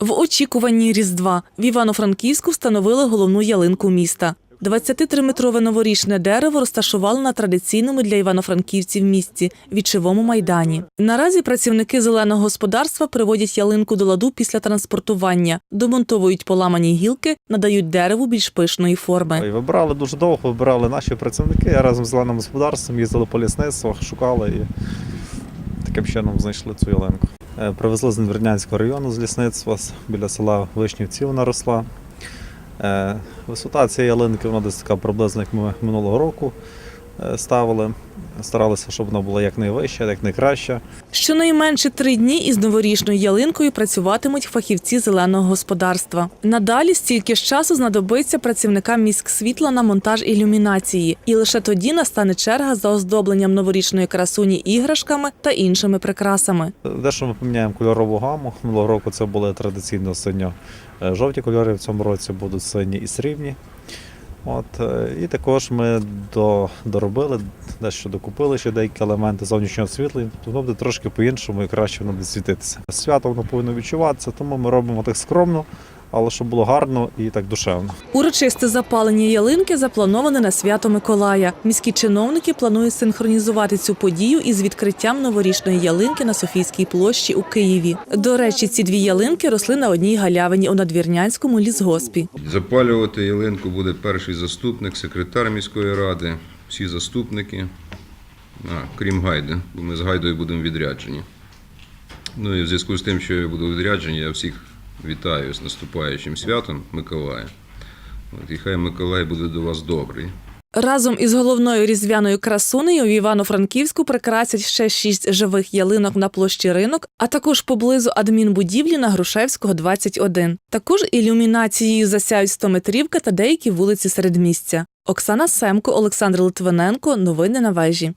В очікуванні Різдва в Івано-Франківську встановили головну ялинку міста. 23-метрове новорічне дерево розташували на традиційному для івано-франківців місці вічовому майдані. Наразі працівники зеленого господарства приводять ялинку до ладу після транспортування, домонтовують поламані гілки, надають дереву більш пишної форми. Вибирали дуже довго, вибирали наші працівники а разом з зеленим господарством, їздили по лісництвах, шукали і таким чином знайшли цю ялинку. Е, Привезли з Надвірнянського району з лісництва, біля села Вишнівці вона росла. Е, Висота цієї ялинки вона десь така приблизно, як ми минулого року ставили. Старалися, щоб вона була якнайвища, якнайкраща. Щонайменше три дні із новорічною ялинкою працюватимуть фахівці зеленого господарства. Надалі стільки ж часу знадобиться працівникам міськсвітла на монтаж ілюмінації, і лише тоді настане черга за оздобленням новорічної красуні іграшками та іншими прикрасами. Дещо ми поміняємо кольорову гаму. Минулого року це були традиційно синьо-жовті кольори, в цьому році будуть сині і срібні. От, е, і також ми до, доробили, дещо докупили ще деякі елементи зовнішнього світла, і воно буде трошки по-іншому і краще воно буде світитися. Свято воно повинно відчуватися, тому ми робимо так скромно, але щоб було гарно і так душевно. Урочисте запалення ялинки заплановане на свято Миколая. Міські чиновники планують синхронізувати цю подію із відкриттям новорічної ялинки на Софійській площі у Києві. До речі, ці дві ялинки росли на одній галявині у надвірнянському лісгоспі. Запалювати ялинку буде перший заступник, секретар міської ради, всі заступники, а, крім Гайди, бо ми з Гайдою будемо відряджені. Ну і в зв'язку з тим, що я буду відряджені, я всіх вітаю з наступаючим святом Миколая. От, і хай Миколай буде до вас добрий. Разом із головною різдвяною красунею в Івано-Франківську прикрасять ще шість живих ялинок на площі ринок, а також поблизу адмінбудівлі на Грушевського 21. Також ілюмінацією засяють 100-метрівка та деякі вулиці середмістя. Оксана Семко, Олександр Литвиненко. Новини на вежі.